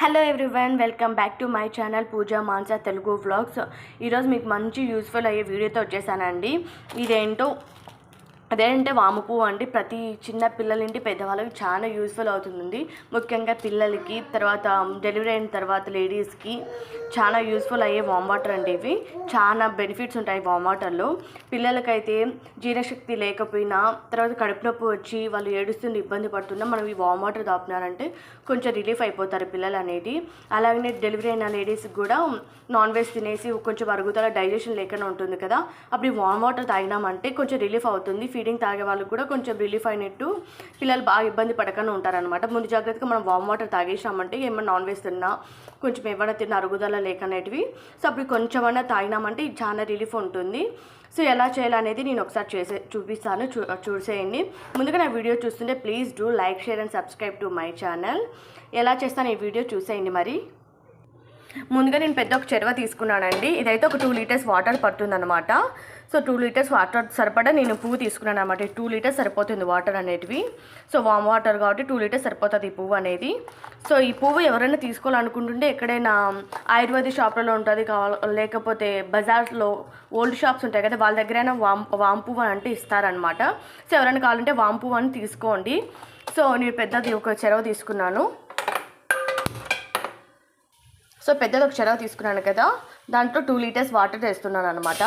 Hello everyone welcome back to my channel Pooja Mansa Telugu vlogs ఈరోజు మీకు మంచి useful అయ్యే వీడియోతో వచ్చేసానండి. ఇదేంటో అదేంటే వాము పువ్వు అండి ప్రతి చిన్న పిల్లలింటి పెద్దవాళ్ళకి చాలా యూస్ఫుల్ అవుతుంది ముఖ్యంగా పిల్లలకి తర్వాత డెలివరీ అయిన తర్వాత లేడీస్కి చాలా యూస్ఫుల్ అయ్యే వామ్ వాటర్ అండి ఇవి. చాలా బెనిఫిట్స్ ఉంటాయి వామ్ వాటర్లో పిల్లలకైతే జీర్ణశక్తి లేకపోయినా తర్వాత కడుపు నొప్పి వచ్చి వాళ్ళు ఏడుస్తుంది ఇబ్బంది పడుతున్నా మనం ఈ వామ్ వాటర్ తాపుతున్నారంటే కొంచెం రిలీఫ్ అయిపోతారు పిల్లలు అనేది. అలాగనే డెలివరీ అయిన లేడీస్కి కూడా నాన్ వెజ్ తినేసి కొంచెం అరుగుదల డైజెషన్ లేకుండా ఉంటుంది కదా. అప్పుడు ఈ వామ్ వాటర్ తాగినామంటే కొంచెం రిలీఫ్ అవుతుంది ఫీడింగ్ తాగే వాళ్ళకి కూడా కొంచెం రిలీఫ్ అయినట్టు పిల్లలు బాగా ఇబ్బంది పడకుండా ఉంటారనమాట ముందు జాగ్రత్తగా మనం వామ్ వాటర్ తాగేసామంటే ఏమైనా నాన్ వెజ్ తిన్నా కొంచెం ఏమైనా తిన్న అరుగుదల లేకనేటివి సో అప్పుడు కొంచెమైనా తాగినామంటే చాలా రిలీఫ్ ఉంటుంది. సో ఎలా చేయాలనేది నేను ఒకసారి చేసే చూపిస్తాను చూ చూసేయండి. ముందుగా నా వీడియో చూస్తుంటే please do like share and subscribe to my channel ఎలా చేస్తాను ఈ వీడియో చూసేయండి మరి. ముందుగా నేను పెద్ద ఒక చెరువ తీసుకున్నానండి. ఇదైతే ఒక టూ లీటర్స్ వాటర్ పడుతుందన్నమాట. సో టూ లీటర్స్ వాటర్ సరిపడా నేను పువ్వు తీసుకున్నాను అనమాట టూ లీటర్స్ సరిపోతుంది వాటర్ అనేటివి. సో వామ్ వాటర్ కాబట్టి టూ లీటర్స్ సరిపోతుంది ఈ పువ్వు అనేది. సో ఈ పువ్వు ఎవరైనా తీసుకోవాలనుకుంటుంటే ఎక్కడైనా ఆయుర్వేదిక్ షాప్లలో ఉంటుంది లేకపోతే బజార్లో ఓల్డ్ షాప్స్ ఉంటాయి కదా వాళ్ళ దగ్గరైనా వామ్ వామ్ పువ్వు అని అంటే ఇస్తారనమాట సో ఎవరైనా కావాలంటే వామ్ పువ్వు అని తీసుకోండి. సో నేను పెద్దది ఒక చెరవ తీసుకున్నాను. సో పెద్దది ఒక చెరవ తీసుకున్నాను కదా దాంట్లో టూ లీటర్స్ వాటర్ వేస్తున్నాను అనమాట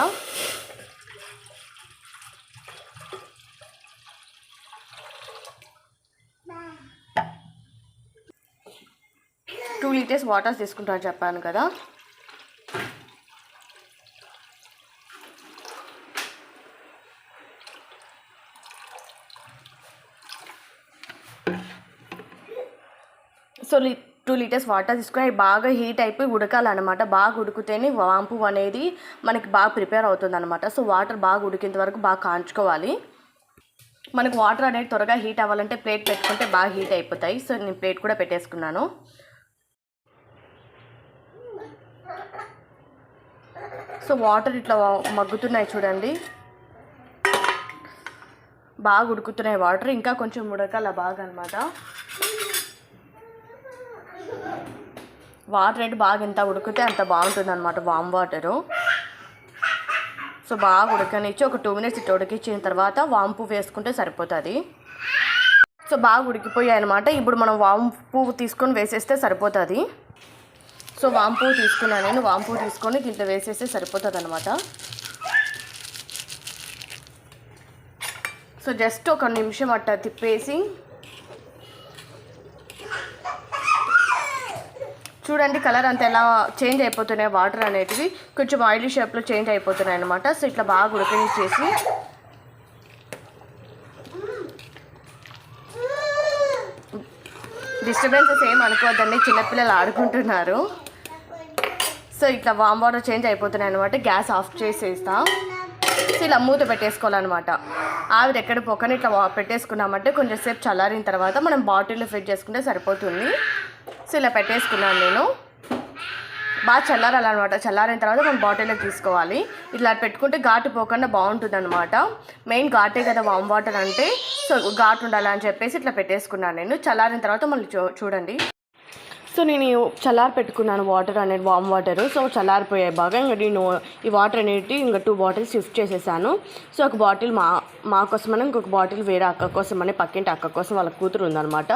టూ లీటర్స్ వాటర్ తీసుకుంటాను చెప్పాను కదా. సో టూ లీటర్స్ వాటర్ తీసుకుని అవి బాగా హీట్ అయిపోయి ఉడకాలన్నమాట. బాగా ఉడికితేనే వాంపు అనేది మనకి బాగా ప్రిపేర్ అవుతుంది అనమాట సో వాటర్ బాగా ఉడికేంత వరకు బాగా కాంచుకోవాలి. మనకు వాటర్ అనేది త్వరగా హీట్ అవ్వాలంటే ప్లేట్ పెట్టుకుంటే బాగా హీట్ అయిపోతాయి. సో నేను ప్లేట్ కూడా పెట్టేసుకున్నాను. సో వాటర్ ఇట్లా మగ్గుతున్నాయి చూడండి. బాగా ఉడుకుతున్నాయి వాటర్. ఇంకా కొంచెం ఉడకాల బాగా అనమాట వాటర్ అయితే బాగా ఎంత ఉడికితే అంత బాగుంటుంది అనమాట వామ్ వాటరు సో బాగా ఉడకనిచ్చి ఒక టూ మినిట్స్ ఇట్లా ఉడికించిన తర్వాత వాంపు వేసుకుంటే సరిపోతుంది. సో బాగా ఉడికిపోయాయి అనమాట ఇప్పుడు మనం వాంపు తీసుకొని వేసేస్తే సరిపోతుంది. సో వాంపు తీసుకున్నాను నేను వాంపు తీసుకొని దీంట్లో వేసేస్తే సరిపోతుంది అనమాట సో జస్ట్ ఒక నిమిషం అట్ట తిప్పేసి చూడండి కలర్ అంత ఎలా చేంజ్ అయిపోతున్నాయి వాటర్ అనేటివి. కొంచెం ఆయిలీ షేప్లో చేంజ్ అయిపోతున్నాయి అనమాట సో ఇట్లా బాగా ఉడకనిచ్చేసి డిస్టర్బెన్సెస్ ఏం అనుకోవద్దండి. చిన్నపిల్లలు ఆడుకుంటున్నారు. సో ఇట్లా వామ్ వాటర్ చేంజ్ అయిపోతున్నాయి అనమాట గ్యాస్ ఆఫ్ చేసేస్తాం. సో ఇలా మూత పెట్టేసుకోవాలన్నమాట. ఆవిరి ఎక్కడ పోకని ఇట్లా పెట్టేసుకున్నామంటే కొంచెం సేపు చల్లారిన తర్వాత మనం బాటిల్లో ఫిట్ చేసుకుంటే సరిపోతుంది. సో ఇలా పెట్టేసుకున్నాను నేను. బాగా చల్లారాలన్నమాట. చల్లారిన తర్వాత మనం బాటిల్లో తీసుకోవాలి. ఇట్లా పెట్టుకుంటే ఘాటు పోకుండా బాగుంటుంది అనమాట మెయిన్ ఘాటే కదా వామ్ వాటర్ అంటే. సో ఘాటు ఉండాలని చెప్పేసి ఇట్లా పెట్టేసుకున్నాను నేను. చల్లారిన తర్వాత మళ్ళీ చూడండి. సో నేను చల్లారి పెట్టుకున్నాను వాటర్ అనేది వామ్ వాటర్ సో చల్లారిపోయాయి బాగా ఇంకా నేను ఈ వాటర్ అనేది ఇంకా టూ బాటిల్స్ షిఫ్ట్ చేసేసాను. సో ఒక బాటిల్ మా మా కోసమని ఇంకొక బాటిల్ వేరే అక్క కోసం అని పక్కింటి అక్క కోసం వాళ్ళ కూతురు ఉందనమాట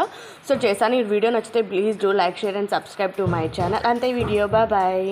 సో చేశాను. ఈ వీడియో నచ్చితే please do like share and subscribe to my channel అంతే వీడియో బాయ్ బాయ్